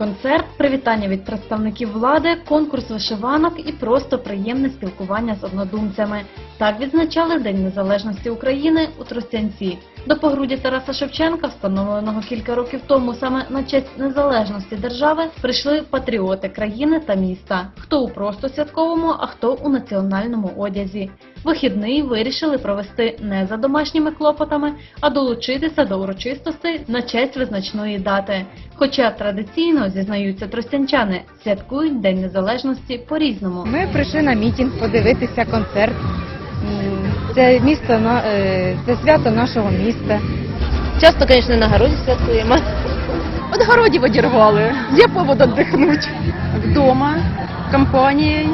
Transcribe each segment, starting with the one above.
концерт, привітання від представників влади, конкурс вишиванок і просто приємне спілкування з однодумцями. Так відзначали День Незалежності України у Тростянці. До погруді Тараса Шевченка, встановленого кілька років тому саме на честь незалежності держави, прийшли патріоти країни та міста. Хто у просто святковому, а хто у національному одязі. Вихідний вирішили провести не за домашніми клопотами, а долучитися до урочистостей на честь визначної дати. Хоча традиційно зізнаються тростянчани, святкують День Незалежності по-різному. Ми прийшли на мітинг подивитися концерт. Це місто на- е, це свято нашого міста. Часто, звісно, на городі святкуємо. От городів одірвали. Є повод віддихнути. Вдома, компанією.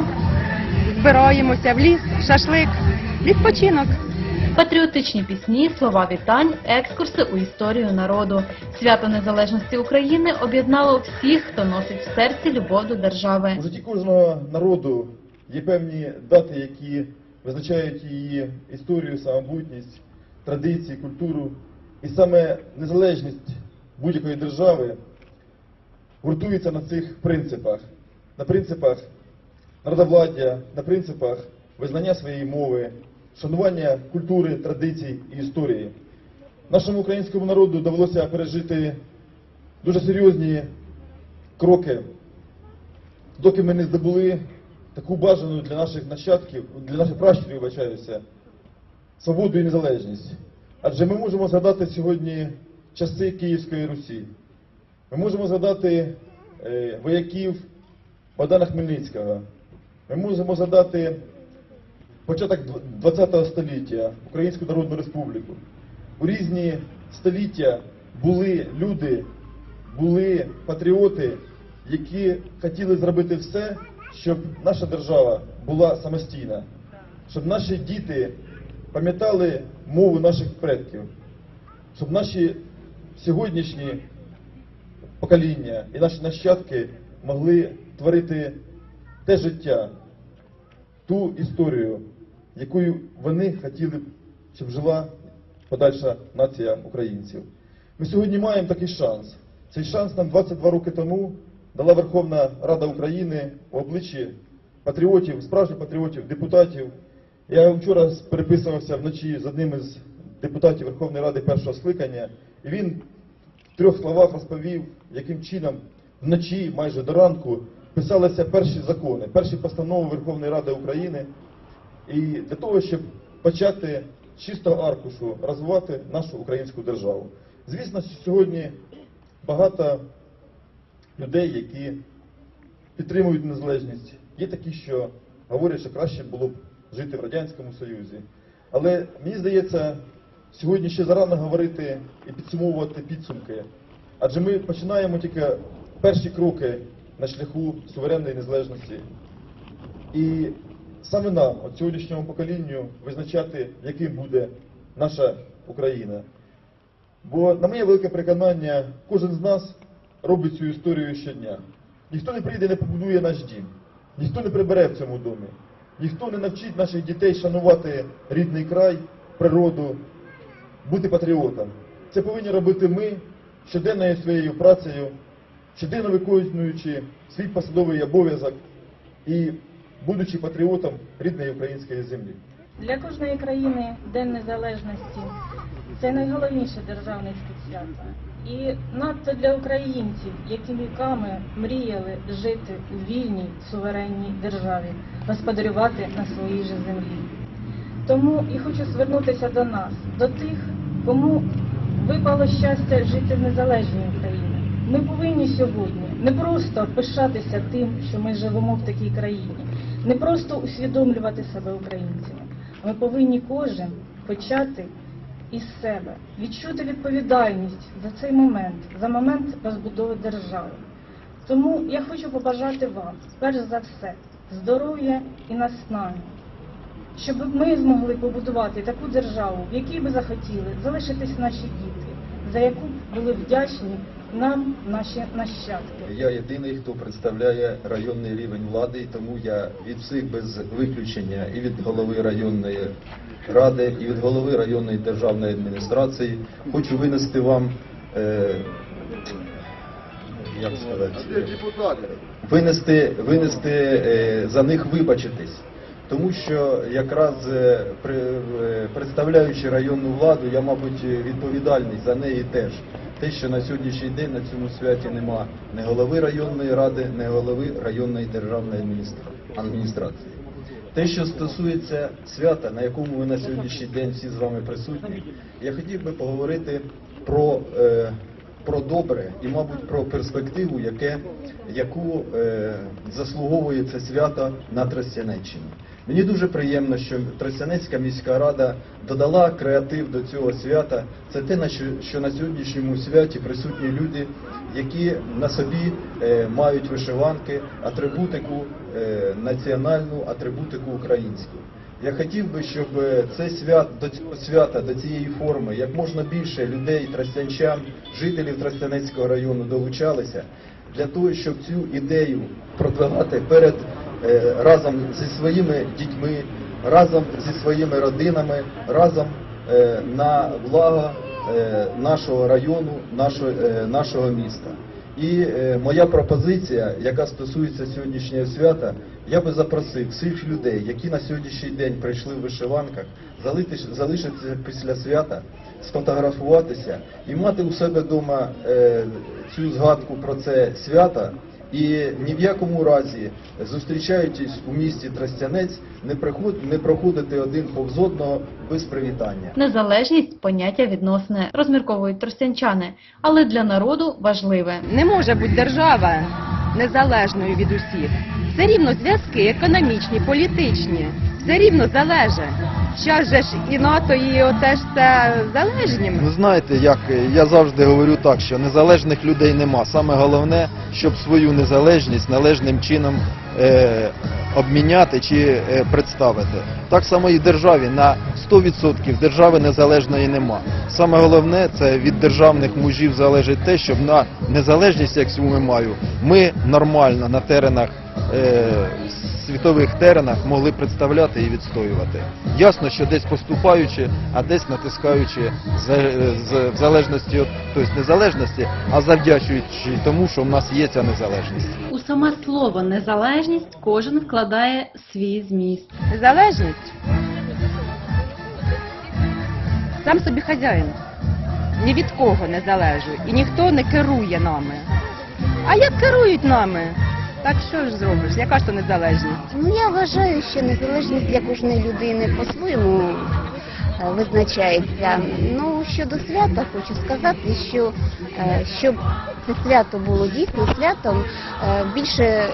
Збираємося в ліс, шашлик, відпочинок. Патріотичні пісні, слова вітань, екскурси у історію народу. Свято Незалежності України об'єднало всіх, хто носить в серці любов до держави. У житті кожного народу є певні дати, які визначають її історію, самобутність, традиції, культуру. І саме незалежність будь-якої держави гуртується на цих принципах, на принципах народовладдя, на принципах визнання своєї мови, шанування культури, традицій і історії. Нашому українському народу довелося пережити дуже серйозні кроки доки ми не здобули таку бажану для наших нащадків, для наших пращурів, вибачаюся, свободу і незалежність. Адже ми можемо згадати сьогодні часи Київської Русі. Ми можемо згадати е, вояків Богдана Хмельницького. Ми можемо згадати початок ХХ століття, Українську Народну Республіку. У різні століття були люди, були патріоти, які хотіли зробити все, щоб наша держава була самостійна, щоб наші діти пам'ятали мову наших предків, щоб наші сьогоднішні покоління і наші нащадки могли творити те життя, ту історію, якою вони хотіли, б, щоб жила подальша нація українців. Ми сьогодні маємо такий шанс. Цей шанс нам 22 роки тому дала Верховна Рада України у обличчі патріотів, справжніх патріотів, депутатів. Я вчора переписувався вночі з одним із депутатів Верховної Ради першого скликання, і він в трьох словах розповів, яким чином вночі, майже до ранку, писалися перші закони, перші постанови Верховної Ради України. І для того, щоб почати чистого аркушу розвивати нашу українську державу. Звісно, сьогодні багато людей, які підтримують незалежність. Є такі, що говорять, що краще було б жити в Радянському Союзі. Але мені здається, сьогодні ще зарано говорити і підсумовувати підсумки. Адже ми починаємо тільки перші кроки на шляху суверенної незалежності. І саме нам, от сьогоднішньому поколінню, визначати, яким буде наша Україна. Бо, на моє велике переконання, кожен з нас робить цю історію щодня. Ніхто не прийде і не побудує наш дім, ніхто не прибере в цьому домі, ніхто не навчить наших дітей шанувати рідний край, природу, бути патріотом. Це повинні робити ми щоденною своєю працею, щоденно виконуючи свій посадовий обов'язок і будучи патріотом рідної української землі. Для кожної країни День Незалежності це найголовніше державницьке свято. І надто для українців, які віками мріяли жити у вільній суверенній державі, господарювати на своїй же землі. Тому і хочу звернутися до нас, до тих, кому випало щастя жити в незалежній Україні. Ми повинні сьогодні не просто пишатися тим, що ми живемо в такій країні, не просто усвідомлювати себе українцями. Ми повинні кожен почати із себе, відчути відповідальність за цей момент, за момент розбудови держави. Тому я хочу побажати вам, перш за все, здоров'я і наснаги, щоб ми змогли побудувати таку державу, в якій би захотіли залишитись наші діти, за яку були вдячні нам наші нащадки. Я єдиний, хто представляє районний рівень влади, і тому я від всіх без виключення і від голови районної ради, і від голови районної державної адміністрації хочу винести вам е, як сказати, винести, винести е, за них вибачитись. Тому що якраз е, е, представляючи районну владу, я, мабуть, відповідальний за неї теж. Те, що на сьогоднішній день на цьому святі нема ні голови районної ради, ні голови районної державної адміністрації. Те, що стосується свята, на якому ми на сьогоднішній день всі з вами присутні, я хотів би поговорити про, е, про добре і, мабуть, про перспективу, яке, яку е, заслуговує це свято на Тростянеччині. Мені дуже приємно, що Тростянецька міська рада додала креатив до цього свята. Це те, що, на сьогоднішньому святі присутні люди, які на собі е, мають вишиванки, атрибутику е, національну, атрибутику українську. Я хотів би, щоб це свят до цього свята, до цієї форми, як можна більше людей, тростянчан, жителів Тростянецького району долучалися для того, щоб цю ідею продвигати перед разом зі своїми дітьми, разом зі своїми родинами, разом е, на благо е, нашого району, нашого, е, міста. І е, моя пропозиція, яка стосується сьогоднішнього свята, я би запросив всіх людей, які на сьогоднішній день прийшли в вишиванках, залишитися після свята, сфотографуватися і мати у себе вдома е, цю згадку про це свято. І ні в якому разі, зустрічаючись у місті Тростянець, не приход- не проходити один повз одного без привітання. Незалежність поняття відносне, розмірковують тростянчани, але для народу важливе. Не може бути держава незалежною від усіх. Все рівно зв'язки економічні, політичні, все рівно залежить. Зараз же ж і НАТО, і оте ж це залежні. Ви знаєте, як е, я завжди говорю так, що незалежних людей нема. Саме головне, щоб свою незалежність належним чином е, обміняти чи е, представити. Так само і державі на 100% держави незалежної нема. Саме головне це від державних мужів залежить те, щоб на незалежність, як ми маю, ми нормально на теренах. Е, світових теренах могли представляти і відстоювати. Ясно, що десь поступаючи, а десь натискаючи з- в залежності від тобто незалежності, а завдячуючи тому, що в нас є ця незалежність. У саме слово незалежність кожен вкладає свій зміст. Незалежність. Сам собі хазяїн. Ні від кого не залежу. І ніхто не керує нами. А як керують нами? Так що ж зробиш? Яка ж то незалежність? Ну я вважаю, що незалежність для кожної людини по-своєму е, визначається. Ну щодо свята, хочу сказати, що е, щоб це свято було дійсно святом, е, більше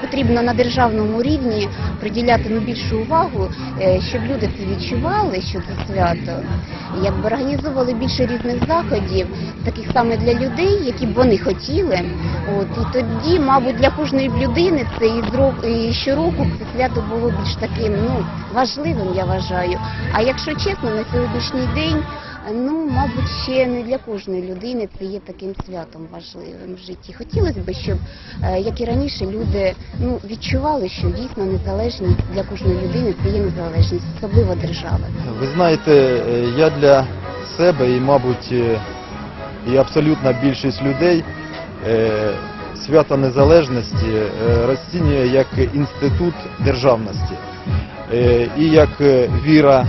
потрібно на державному рівні приділяти ну, більшу увагу, е, щоб люди це відчували, що це свято, якби організовували більше різних заходів, таких саме для людей, які б вони хотіли. От і тоді, мабуть, для кожної людини це і і щороку це свято було більш таким ну важливим, я вважаю. А якщо чесно, на сьогоднішній день. Ну, мабуть, ще не для кожної людини це є таким святом важливим в житті. Хотілося б, щоб, е, як і раніше, люди ну, відчували, що дійсно незалежність для кожної людини це є незалежність, особливо держави. Ви знаєте, е, я для себе і, мабуть, е, і абсолютна більшість людей свято незалежності розцінює як інститут державності і як віра.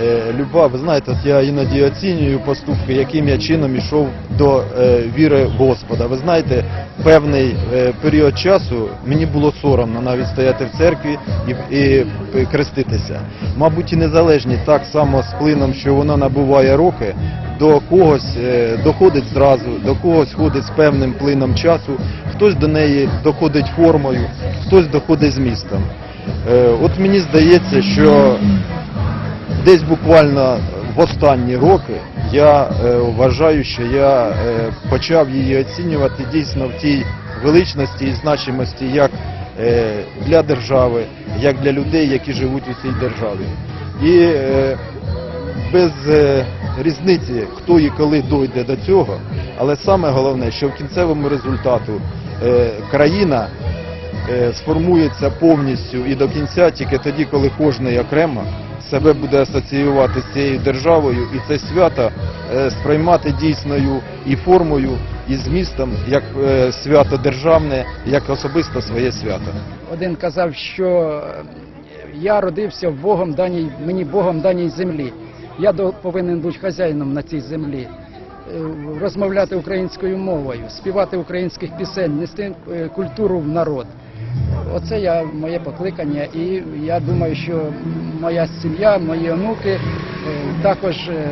Е, Люба, ви знаєте, я іноді оцінюю поступки, яким я чином йшов до е, віри Господа. Ви знаєте, певний е, період часу мені було соромно навіть стояти в церкві і, і креститися. Мабуть, і незалежність так само з плином, що вона набуває роки, до когось доходить зразу, до когось ходить з певним плином часу, хтось до неї доходить формою, хтось доходить змістом. От мені здається, що десь буквально в останні роки я е, вважаю, що я е, почав її оцінювати дійсно в тій величності і значимості як е, для держави, як для людей, які живуть у цій державі. І е, без е, різниці, хто і коли дойде до цього, але саме головне, що в кінцевому результату е, країна е, сформується повністю і до кінця тільки тоді, коли кожний окремо себе буде асоціювати з цією державою і це свято е, сприймати дійсною і формою, із містом як е, свято державне, як особисто своє свято. Один казав, що е, я родився Богом даній, мені Богом даній землі. Я повинен бути хазяїном на цій землі, розмовляти українською мовою, співати українських пісень, нести культуру в народ. Оце я моє покликання, і я думаю, що моя сім'я, мої онуки е, також е,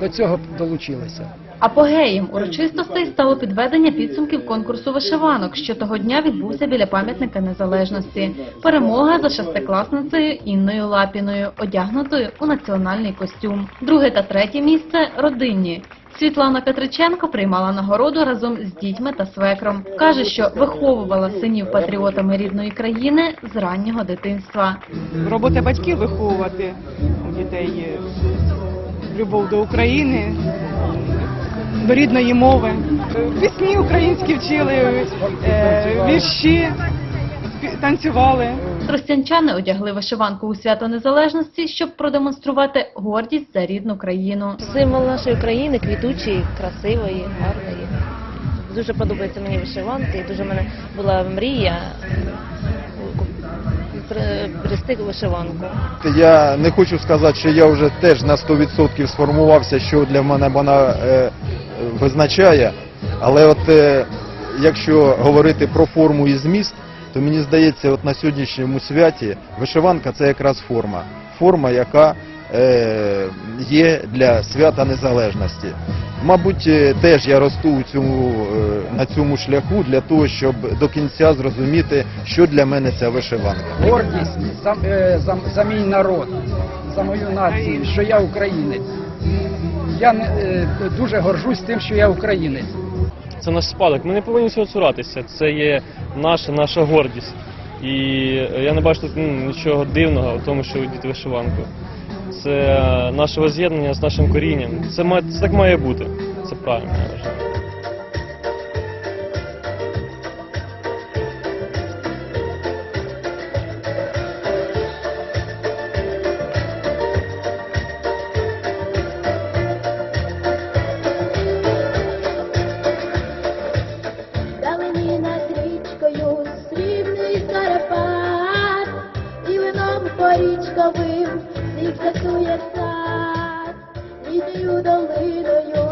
до цього долучилися. Апогеєм урочистостей стало підведення підсумків конкурсу вишиванок, що того дня відбувся біля пам'ятника незалежності. Перемога за шестикласницею Інною Лапіною, одягнутою у національний костюм. Друге та третє місце родинні. Світлана Петриченко приймала нагороду разом з дітьми та свекром. Каже, що виховувала синів патріотами рідної країни з раннього дитинства. робота батьків виховувати дітей любов до України, до рідної мови. Пісні українські вчили, е, вірші, танцювали. Тростянчани одягли вишиванку у свято незалежності, щоб продемонструвати гордість за рідну країну. Символ нашої країни квітучий, красивої, гарної. Дуже подобається мені вишиванки. Дуже в мене була мрія при- вишиванку. Я не хочу сказати, що я вже теж на 100% сформувався, що для мене вона е, визначає. Але от е, якщо говорити про форму і зміст, то мені здається, от на сьогоднішньому святі вишиванка це якраз форма. Форма, яка е, є для свята незалежності. Мабуть, е, теж я росту у цьому, е, на цьому шляху для того, щоб до кінця зрозуміти, що для мене ця вишиванка. гордість за, е, за, за мій народ, за мою націю, що я українець. Я е, дуже горжусь тим, що я українець. Це наш спадок. Ми не повинні цього цуратися. Це є наша, наша гордість. І я не бачу тут ну, нічого дивного в тому, що діти вишиванку. Це наше воз'єднання з нашим корінням. Це, це так має бути. Це правильно, я вважаю. Вином порічковим зігзатує сад, літньою долиною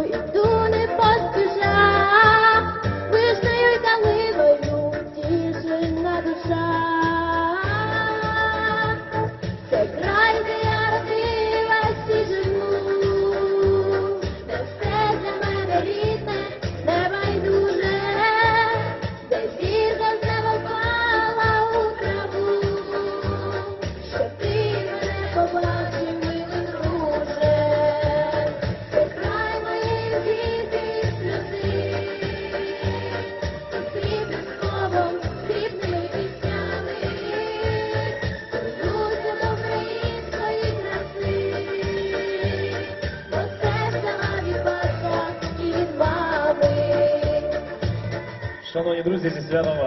Шановні друзі, зі святом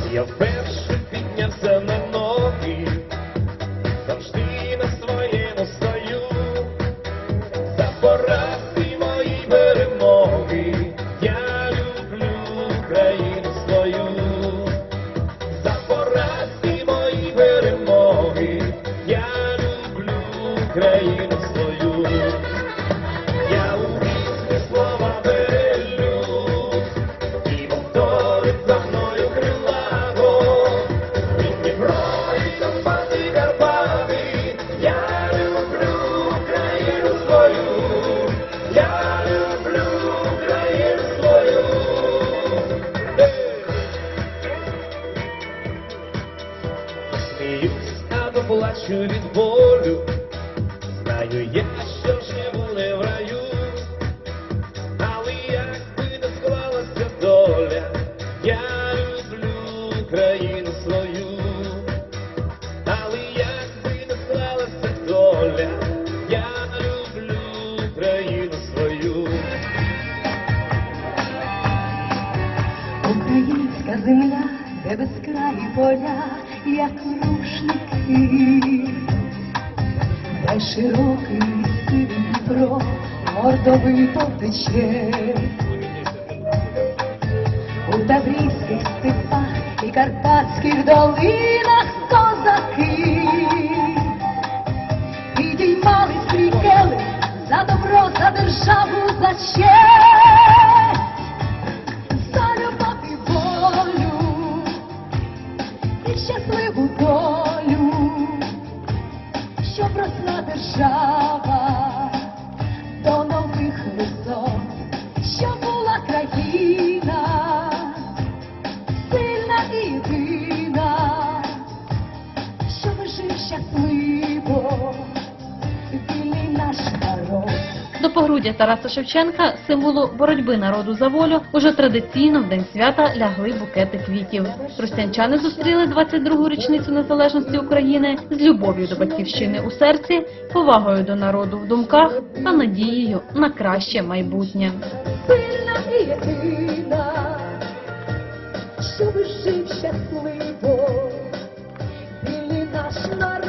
От я вперше тече. У Таврійських степах і Карпатських долинах козаки підіймали свій келих за добро, за державу, за честь за любов і волю і щасливу долю, щоб росла держава До погруддя Тараса Шевченка, символу боротьби народу за волю, уже традиційно в день свята лягли букети квітів. Тростянчани зустріли 22-гу річницю незалежності України з любов'ю до батьківщини у серці, повагою до народу в думках та надією на краще майбутнє. і щоб жив щасливо, вільний наш народ.